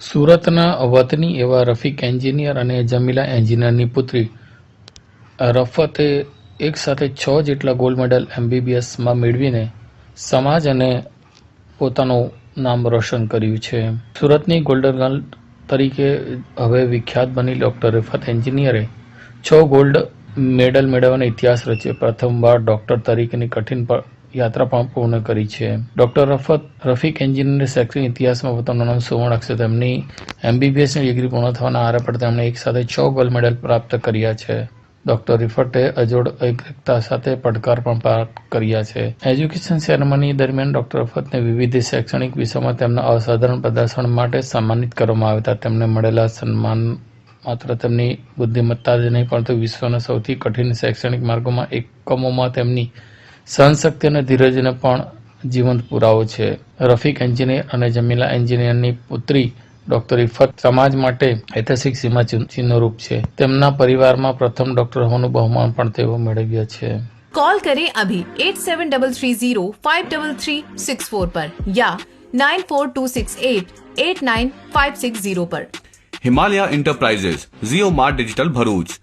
સુરતના વતની એવા રફીક એન્જિનિયર અને જમીલા એન્જિનિયરની પુત્રી. રફતે એક સાથે છ જેટલા ગોલ્ડ મેડલ એમબીબીએસમાં મેળવીને સમાજ અને પોતાનું નામ રોશન કર્યું છે. સુરતની ગોલ્ડન ગર્લ તરીકે હવે વિખ્યાત બની ડૉક્ટર રફત એન્જિનિયરે છ ગોલ્ડ મેડલ મેળવવાનો ઇતિહાસ રચ્યો. પ્રથમવાર ડૉક્ટર તરીકેની કઠિન યાત્રા પણ પૂર્ણ કરી છે. ડૉક્ટર રફત, રફીક એન્જિનિયર શૈક્ષણિક ઇતિહાસમાં પોતાનું નામ સુવર્ણ અક્ષર તેમની એમબીબીએસની ડિગ્રી પૂર્ણ થવાના આરે પર તેમણે એક સાથે છ ગોલ્ડ મેડલ પ્રાપ્ત કર્યા છે. ડૉક્ટર રિફટે અજોડ એકતા સાથે પડકાર પણ પાર કર્યા છે. એજ્યુકેશન સેરેમની દરમિયાન ડૉક્ટર રફતને વિવિધ શૈક્ષણિક વિષયોમાં તેમના અસાધારણ પ્રદર્શન માટે સન્માનિત કરવામાં આવ્યા હતા. તેમને મળેલા સન્માન માત્ર તેમની બુદ્ધિમત્તા જ નહીં, પરંતુ વિશ્વના સૌથી કઠિન શૈક્ષણિક માર્ગોમાં એકમોમાં તેમની સહનશક્તિ અને ધીરજને પણ જીવંત પુરાવો છે રફીક એન્જિનિયર અને જમીલા એન્જિનિયરની પુત્રી ડોક્ટર ઇફત સમાજ માટે ઐતિહાસિક સીમા ચિહ્ન- ચિહ્નરૂપ છે તેમના પરિવારમાં પ્રથમ ડોક્ટર હોવાનું બહુમાન પણ તેઓ મેળવ્યા છે कॉल करें अभी eight seven double three zero five double three six four पर या nine four two six eight eight nine five six zero पर Himalaya enterprises Jio mart digital Bharuch